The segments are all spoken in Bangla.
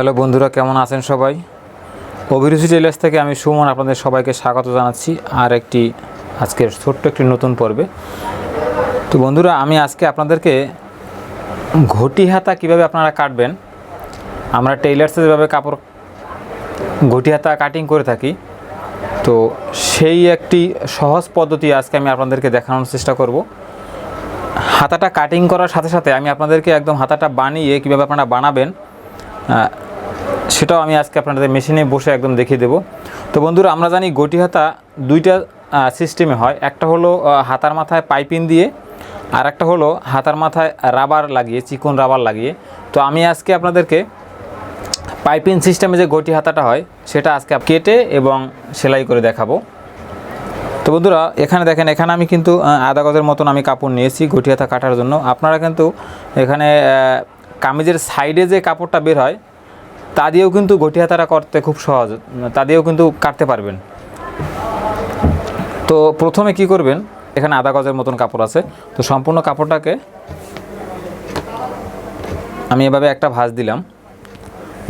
হ্যালো বন্ধুরা, কেমন আছেন সবাই? অভিরুচি টেলার্স থেকে আমি সুমন আপনাদের সবাইকে স্বাগত জানাচ্ছি আর একটি আজকের ছোট্ট একটি নতুন পর্বে। তো বন্ধুরা, আমি আজকে আপনাদেরকে ঘটি হাতা কীভাবে আপনারা কাটবেন, আমরা টেইলার্সে যেভাবে কাপড় ঘটি হাতা কাটিং করে থাকি, তো সেই একটি সহজ পদ্ধতি আজকে আমি আপনাদেরকে দেখানোর চেষ্টা করব। হাতাটা কাটিং করার সাথে সাথে আমি আপনাদেরকে একদম হাতাটা বানিয়ে কীভাবে আপনারা বানাবেন সেটাও আমি আজকে আপনাদের মেশিনে বসে একদম দেখিয়ে দেবো। তো বন্ধুরা, আমরা জানি গটি হাতা দুইটা সিস্টেমে হয়। একটা হলো হাতার মাথায় পাইপিং দিয়ে, আর একটা হলো হাতার মাথায় রাবার লাগিয়ে, চিকন রাবার লাগিয়ে। তো আমি আজকে আপনাদেরকে পাইপিং সিস্টেমে যে গটি হাতাটা হয়, সেটা আজকে কেটে এবং সেলাই করে দেখাবো। তো বন্ধুরা, এখানে দেখেন, এখানে আমি কিন্তু আধা গজের মতন আমি কাপড় নিয়েছি গটি হাতা কাটার জন্য। আপনারা কিন্তু এখানে কামিজের সাইডে যে কাপড়টা বের হয় তা দিয়েও কিন্তু গটি হাতাটা করতে খুব সহজ তা দিয়েও কিন্তু কাটতে পারবেন। তো প্রথমে কি করবেন? এখানে আধা গজের মতন কাপড় আছে। তো সম্পূর্ণ কাপড়টাকে আমি এভাবে একটা ভাঁজ দিলাম।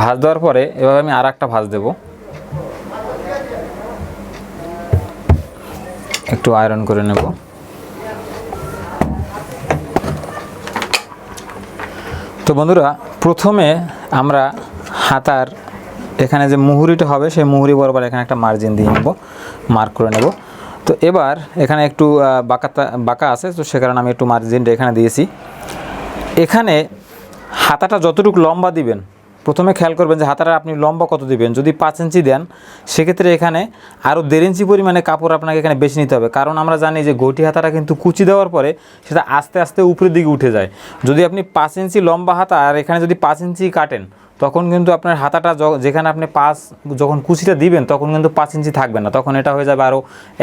ভাঁজ দেওয়ার পরে এভাবে আমি আর একটা ভাঁজ দেবো। একটু আয়রন করে নেব। তো বন্ধুরা, প্রথমে আমরা হাতার এখানে যে মুহুরিটা হবে, সেই মুহুরি বরাবর এখানে একটা মার্জিন দিয়ে নেব মার্ক করে নেব। তো এবার এখানে একটু বাঁকাতা বাঁকা আছে, তো সে কারণে আমি একটু মার্জিনটা এখানে দিয়েছি। এখানে হাতাটা যতটুকু লম্বা দিবেন, প্রথমে খেয়াল করবেন যে হাতাটা আপনি লম্বা কত দিবেন, যদি পাঁচ ইঞ্চি দেন, সেক্ষেত্রে এখানে আরও দেড় ইঞ্চি পরিমাণে কাপড় আপনাকে এখানে বেশি নিতে হবে। কারণ আমরা জানি যে গটি হাতাটা কিন্তু কুচি দেওয়ার পরে সেটা আস্তে আস্তে উপরের দিকে উঠে যায়। যদি আপনি পাঁচ ইঞ্চি লম্বা হাতা, আর এখানে যদি পাঁচ ইঞ্চি কাটেন তখন কিন্তু আপনার হাতাটা যেখানে আপনি পাঁচ যখন কুচিটা দিবেন, তখন কিন্তু পাঁচ ইঞ্চি থাকবে না। তখন এটা হয়ে যাবে আরও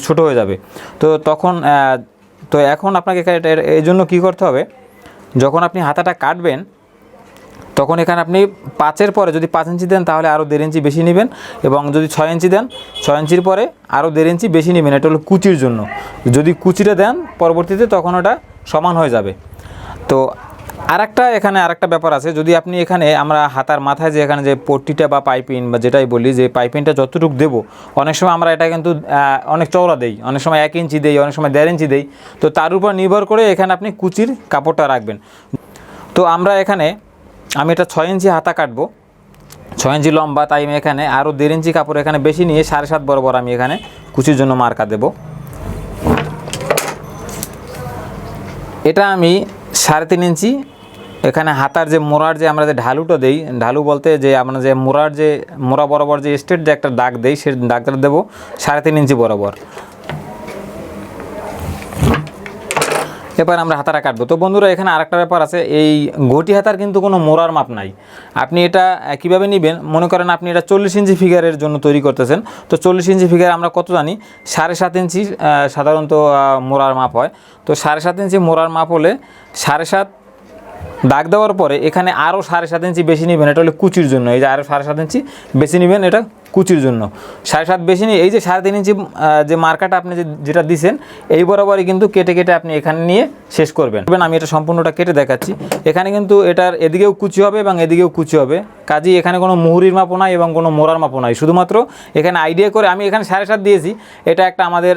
ছোট হয়ে যাবে। তো তখন তো এখন আপনাকে এই জন্য কী করতে হবে? যখন আপনি হাতাটা কাটবেন, তখন এখানে আপনি পাঁচের পরে যদি পাঁচ ইঞ্চি দেন, তাহলে আরও দেড় ইঞ্চি বেশি নেবেন এবং যদি ছয় ইঞ্চি দেন, ছয় ইঞ্চির পরে আরও দেড় ইঞ্চি বেশি নেবেন। এটা হলো কুচির জন্য। যদি কুচিটা দেন, পরবর্তীতে তখন ওটা সমান হয়ে যাবে। তো আরেকটা এখানে আরেকটা ব্যাপার আছে, যদি আপনি এখানে আমরা হাতার মাথায় যে এখানে যে পট্টিটা বা পাইপিং বা যেটাই বলি, যে পাইপিংটা যতটুকু দেবো, অনেক সময় আমরা এটা কিন্তু অনেক চওড়া দেই, অনেক সময় এক ইঞ্চি দেই, অনেক সময় দেড় ইঞ্চি দেই, তো তার উপর নির্ভর করে এখানে আপনি কুচির কাপড়টা রাখবেন। তো আমরা এখানে, আমি এটা ছয় ইঞ্চি হাতা কাটবো, ছয় ইঞ্চি লম্বা, তাই আমি এখানে আরও দেড় ইঞ্চি কাপড় এখানে বেশি নিয়ে সাড়ে সাত বরাবর আমি এখানে কুচির জন্য মার্কা দেব। এটা আমি সাড়ে তিন ইঞ্চি এখানে হাতার যে মোড়ার যে আমরা যে ঢালুটা দেই, ঢালু বলতে যে আমরা যে মোড়ার যে, মোড়া বরাবর যে স্টেট যে একটা দাগ দেই, সে দাগটা দেবো সাড়ে তিন ইঞ্চি বরাবর। এবার আমরা হাতাটা কাটবো। তো বন্ধুরা, এখানে আরেকটা ব্যাপার আছে, এই ঘটি হাতার কিন্তু কোনো মোড়ার মাপ নাই। আপনি এটা কীভাবে নেবেন? মনে করেন আপনি এটা চল্লিশ ইঞ্চি ফিগারের জন্য তৈরি করতেছেন। তো চল্লিশ ইঞ্চি ফিগার আমরা কত জানি? সাড়ে সাত ইঞ্চি সাধারণত মোড়ার মাপ হয়। তো সাড়ে সাত ইঞ্চি মোড়ার মাপ হলে সাড়ে সাত দাগ দেওয়ার পরে এখানে আরও সাড়ে সাত ইঞ্চি বেশি নেবেন, এটা হলো কুচির জন্য। এই যে আরও সাড়ে সাত ইঞ্চি বেশি নেবেন, এটা কুচির জন্য। সাড়ে সাত বেশি নিয়ে, এই যে সাড়ে তিন ইঞ্চি যে মার্কাটা আপনি যে যেটা দিছেন, এই বরাবরই কিন্তু কেটে কেটে আপনি এখানে নিয়ে শেষ করবেন। আমি এটা সম্পূর্ণটা কেটে দেখাচ্ছি। এখানে কিন্তু এটার এদিকেও কুচি হবে এবং এদিকেও কুচি হবে। কাজেই এখানে কোনো মুহুরির মাপও নাই এবং কোনো মোড়ার মাপও নাই। শুধুমাত্র এখানে আইডিয়া করে আমি এখানে সাড়ে সাত দিয়েছি। এটা একটা আমাদের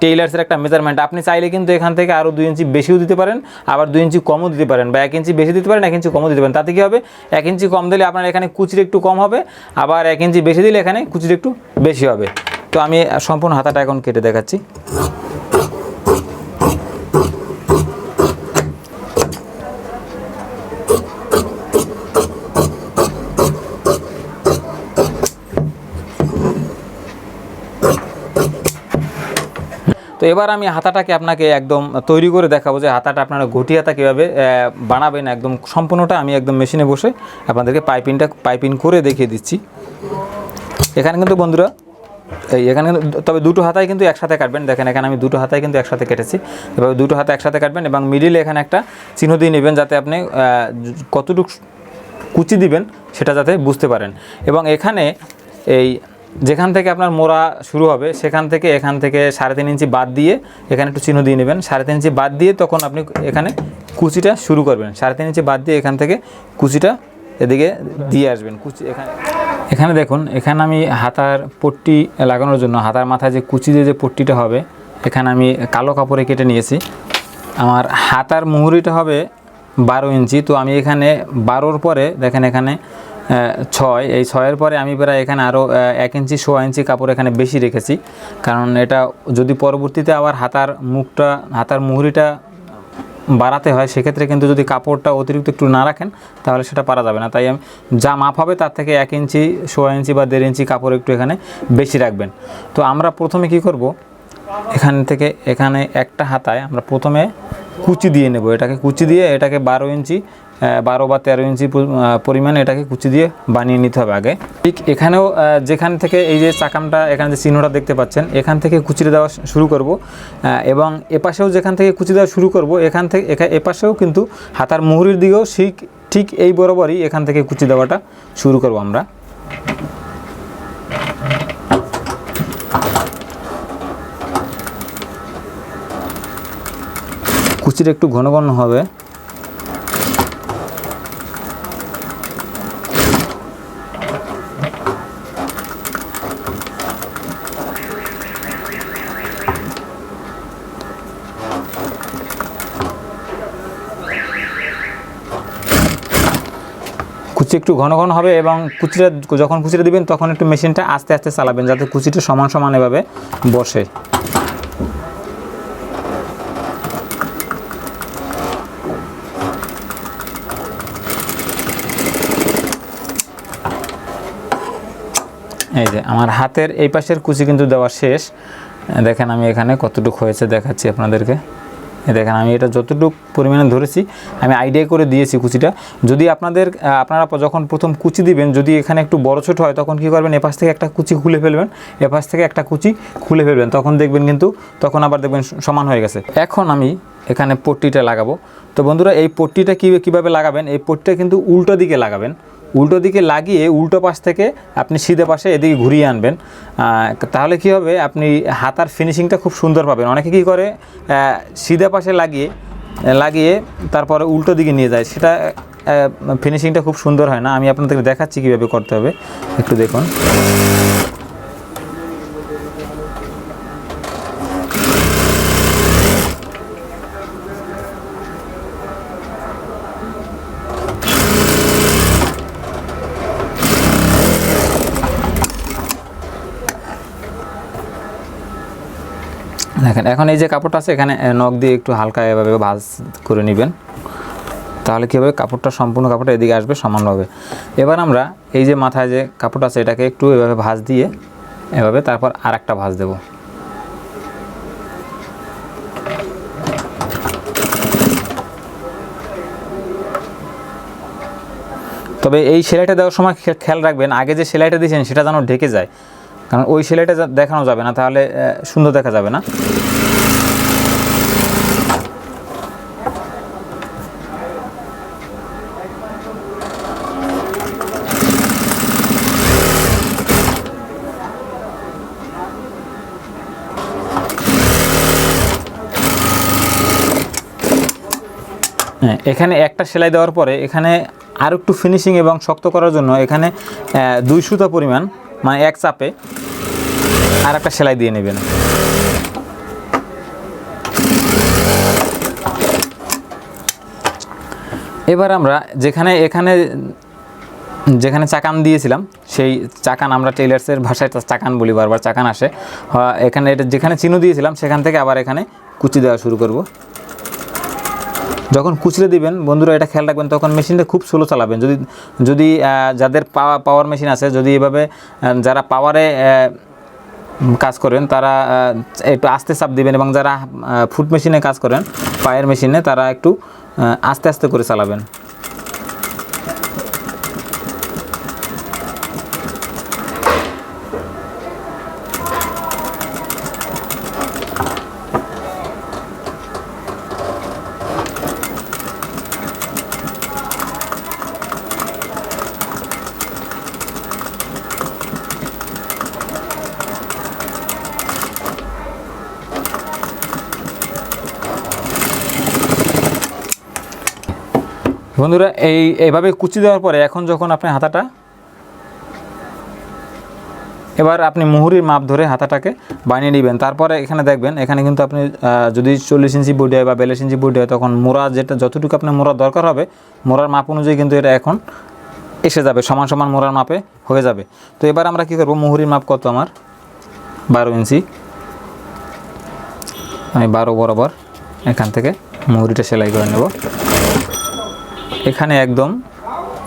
টেইলার্সের একটা মেজারমেন্ট আপনি চাইলে কিন্তু এখান থেকে আরও দুই ইঞ্চি বেশিও দিতে পারেন, আবার দুই ইঞ্চি কমও দিতে পারেন বা এক ইঞ্চি বেশি দিতে পারেন, এক ইঞ্চি কমও দিতে পারেন। তাতে কী হবে? এক ইঞ্চি কম দিলে আপনার এখানে কুচির একটু কম হবে, আবার এক ইঞ্চি বেশি দিলে এখানে কুচির একটু বেশি হবে। তো আমি সম্পূর্ণ হাতাটা এখন কেটে দেখাচ্ছি। তো এবার আমি হাতাটাকে আপনাকে একদম তৈরি করে দেখাবো যে হাতাটা আপনারা ঘটি হাতা কীভাবে বানাবেন একদম সম্পূর্ণটা আমি একদম মেশিনে বসে আপনাদেরকে পাইপিংটা, পাইপিং করে দেখিয়ে দিচ্ছি। এখানে কিন্তু বন্ধুরা, এই এখানে কিন্তু, তবে দুটো হাতায় কিন্তু একসাথে কাটবেন। দেখেন, এখানে আমি দুটো হাতায় কিন্তু একসাথে কেটেছি। এবার দুটো হাতে একসাথে কাটবেন এবং মিডিলে এখানে একটা চিহ্ন দিয়ে নেবেন যাতে আপনি কতটুকু কুচি দিবেন সেটা যাতে বুঝতে পারেন। এবং এখানে এই যেখান থেকে আপনার মোড়া শুরু হবে, সেখান থেকে এখান থেকে সাড়ে তিন ইঞ্চি বাদ দিয়ে এখানে একটু চিহ্ন দিয়ে নেবেন। সাড়ে তিন ইঞ্চি বাদ দিয়ে তখন আপনি এখানে কুচিটা শুরু করবেন। সাড়ে তিন ইঞ্চি বাদ দিয়ে এখান থেকে কুচিটা এদিকে দিয়ে আসবেন। কুচি এখানে এখানে দেখুন, এখানে আমি হাতার পট্টি লাগানোর জন্য, হাতার মাথায় যে কুচি দিয়ে যে পট্টিটা হবে, এখানে আমি কালো কাপড়ে কেটে নিয়েছি। আমার হাতার মুহুরিটা হবে বারো ইঞ্চি। তো আমি এখানে বারোর পরে দেখেন এখানে ছয়। এই ছয়ের পরে আমি প্রায় এখানে আরও এক ইঞ্চি, সোয়া ইঞ্চি কাপড় এখানে বেশি রেখেছি। কারণ এটা যদি পরবর্তীতে আবার হাতার মুখটা, হাতার মুহুরিটা বাড়াতে হয়, সেক্ষেত্রে কিন্তু যদি কাপড়টা অতিরিক্ত একটু না রাখেন, তাহলে সেটা পারা যাবে না। তাই আমি যা মাপ হবে তার থেকে এক ইঞ্চি, সোয়া ইঞ্চি বা দেড় ইঞ্চি কাপড় একটু এখানে বেশি রাখবেন। তো আমরা প্রথমে কি করব? এখান থেকে, এখানে একটা হাতায় আমরা প্রথমে কুচি দিয়ে নেব। এটাকে কুচি দিয়ে এটাকে বারো ইঞ্চি বারো বা তেরো ইঞ্চি পরিমাণে এটাকে কুচি দিয়ে বানিয়ে নিতে হবে আগে। ঠিক এখানেও যেখান থেকে এই যে চাকামটা, এখানে যে চিহ্নটা দেখতে পাচ্ছেন, এখান থেকে কুচিটা দেওয়া শুরু করব। এবং এপাশেও যেখান থেকে কুচি দেওয়া শুরু করব, এখান থেকে এপাশেও কিন্তু হাতার মুহুরির দিকেও ঠিক ঠিক এই বরাবরই এখান থেকে কুচি দেওয়াটা শুরু করব আমরা। কুচিটা একটু ঘন ঘন হবে। কুচি একটু ঘন ঘন হবে এবং কুচিটা যখন কুচিটা দিবেন তখন একটু মেশিনটা আস্তে আস্তে চালাবেন যাতে কুচিটা সমান সমান এভাবে বসে। এই যে আমার হাতের এই পাশের কুচি কিন্তু দেওয়া শেষ। দেখেন আমি এখানে কতটুকু হয়েছে দেখাচ্ছি আপনাদেরকে। দেখেন, আমি এটা যতটুকু পরিমাণে ধরেছি, আমি আইডিয়া করে দিয়েছি কুচিটা। যদি আপনাদের আপনারা যখন প্রথম কুচি দিবেন, যদি এখানে একটু বড় ছোট হয়, তখন কি করবেন, এপাশ থেকে একটা কুচি খুলে ফেলবেন। এপাশ থেকে একটা কুচি খুলে ফেলবেন। তখন দেখবেন কিন্তু, তখন আবার দেখবেন সমান হয়ে গেছে। এখন আমি এখানে পট্টিটা লাগাবো। তো বন্ধুরা, এই পট্টিটা কী কীভাবে লাগাবেন? এই পট্টিটা কিন্তু উল্টো দিকে লাগাবেন। উল্টো দিকে লাগিয়ে উল্টো পাশ থেকে আপনি সিধে পাশে এদিকে ঘুরিয়ে আনবেন। তাহলে কি হবে? আপনি হাতার ফিনিশিংটা খুব সুন্দর পাবেন। অনেকে কি করে? সিধে পাশে লাগিয়ে লাগিয়ে তারপরে উল্টো দিকে নিয়ে যায়। সেটা ফিনিশিংটা খুব সুন্দর হয় না। আমি আপনাদেরকে দেখাচ্ছি কীভাবে করতে হবে। একটু দেখুন। দেখেন, এখন এই যে কাপড়টা আছে, এখানে নখ দিয়ে একটু হালকা এভাবে ভাজ করে নেবেন। তাহলে কী হবে? কাপড়টা, সম্পূর্ণ কাপড়টা এদিকে আসবে, সমানভাবে। এবার আমরা এই যে মাথায় যে কাপড়টা আছে, এটাকে একটু এভাবে ভাঁজ দিয়ে, এভাবে তারপর আর একটা ভাঁজ দেবো। তবে এই সেলাইটা দেওয়ার সময় খেয়াল রাখবেন, আগে যে সেলাইটা দিয়েছেন, সেটা যেন ঢেকে যায়। কারণ ওই সেলাইটা দেখানো যাবে না, তাহলে সুন্দর দেখা যাবে না। হ্যাঁ এখানে একটা সেলাই দেওয়ার পরে এখানে আর একটু ফিনিশিং এবং শক্ত করার জন্য এখানে দুই সুতা পরিমাণ মানে এক চাপে আর একটা সেলাই দিয়ে নেবেন। এবার আমরা যেখানে, এখানে যেখানে চাকান দিয়েছিলাম, সেই চাকান আমরা টেলার্সের ভাষায় চাকান বলি, বারবার চাকান আসে। এখানে এটা যেখানে চিহ্ন দিয়েছিলাম, সেখান থেকে আবার এখানে কুচি দেওয়া শুরু করব। যখন কুচলে দিবেন, বন্ধুরা এটা খেয়াল রাখবেন, তখন মেশিনটা খুব স্লো চালাবেন। যদি যদি যাদের পাওয়া পাওয়ার মেশিন আছে, যদি এভাবে যারা পাওয়ারে কাজ করেন, তারা একটু আস্তে চাপ দিবেন এবং যারা ফুট মেশিনে কাজ করেন, পায়ের মেশিনে তারা একটু আস্তে আস্তে করে চালাবেন। বন্ধুরা, এই এভাবে কুচি দেওয়ার পরে এখন যখন আপনি হাতাটা, এবার আপনি মুহুরির মাপ ধরে হাতাটাকে বানিয়ে নেবেন। তারপরে এখানে দেখবেন, এখানে কিন্তু আপনি যদি চল্লিশ ইঞ্চি বডি হয় বা বিয়াল্লিশ ইঞ্চি বডি হয়, তখন মোড়া যেটা, যতটুকু আপনার মোড়ার দরকার হবে, মোড়ার মাপ অনুযায়ী কিন্তু এটা এখন এসে যাবে, সমান সমান মোড়ার মাপে হয়ে যাবে। তো এবার আমরা কী করব? মুহুরির মাপ কত আমার? বারো ইঞ্চি। আমি বারো বরাবর এখান থেকে মুহুরিটা সেলাই করে নেব। এখানে একদম,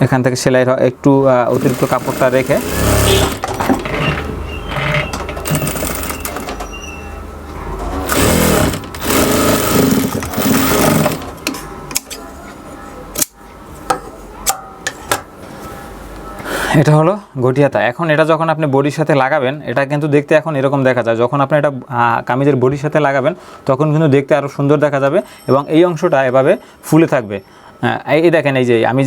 এখান থেকে সেলাই একটু অতিরিক্ত কাপড়টা রেখে। এটা হলো গটিয়াতা। এখন এটা যখন আপনি বডির সাথে লাগাবেন, এটা কিন্তু দেখতে এখন এরকম দেখা যায়। যখন আপনি এটা কামিজের বডির সাথে লাগাবেন, তখন কিন্তু দেখতে আরও সুন্দর দেখা যাবে এবং এই অংশটা এভাবে ফুলে থাকবে। এই এই দেখেন, এই যে আমি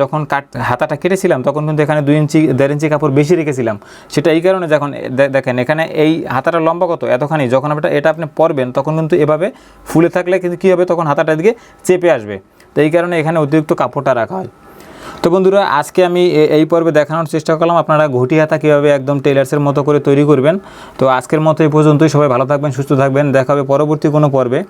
যখন কাট, হাতাটা কেটেছিলাম, তখন কিন্তু এখানে দুই ইঞ্চি, দেড় ইঞ্চি কাপড় বেশি রেখেছিলাম। সেটা এই কারণে যখন দেখেন, এখানে এই হাতাটা লম্বা কত? এতখানি। যখন আপনি এটা আপনি পরবেন, তখন কিন্তু এভাবে ফুলে থাকলে কিন্তু কী হবে? তখন হাতাটা দিকে চেপে আসবে। তো এই কারণে এখানে অতিরিক্ত কাপড়টা রাখা হয়। তো বন্ধুরা, আজকে আমি এই পর্বে দেখানোর চেষ্টা করলাম, আপনারা ঘটি হাতা কীভাবে একদম টেলার্সের মতো করে তৈরি করবেন। তো আজকের মতো এই পর্যন্তই। সবাই ভালো থাকবেন, সুস্থ থাকবেন। দেখা হবে পরবর্তী কোনো পর্বে।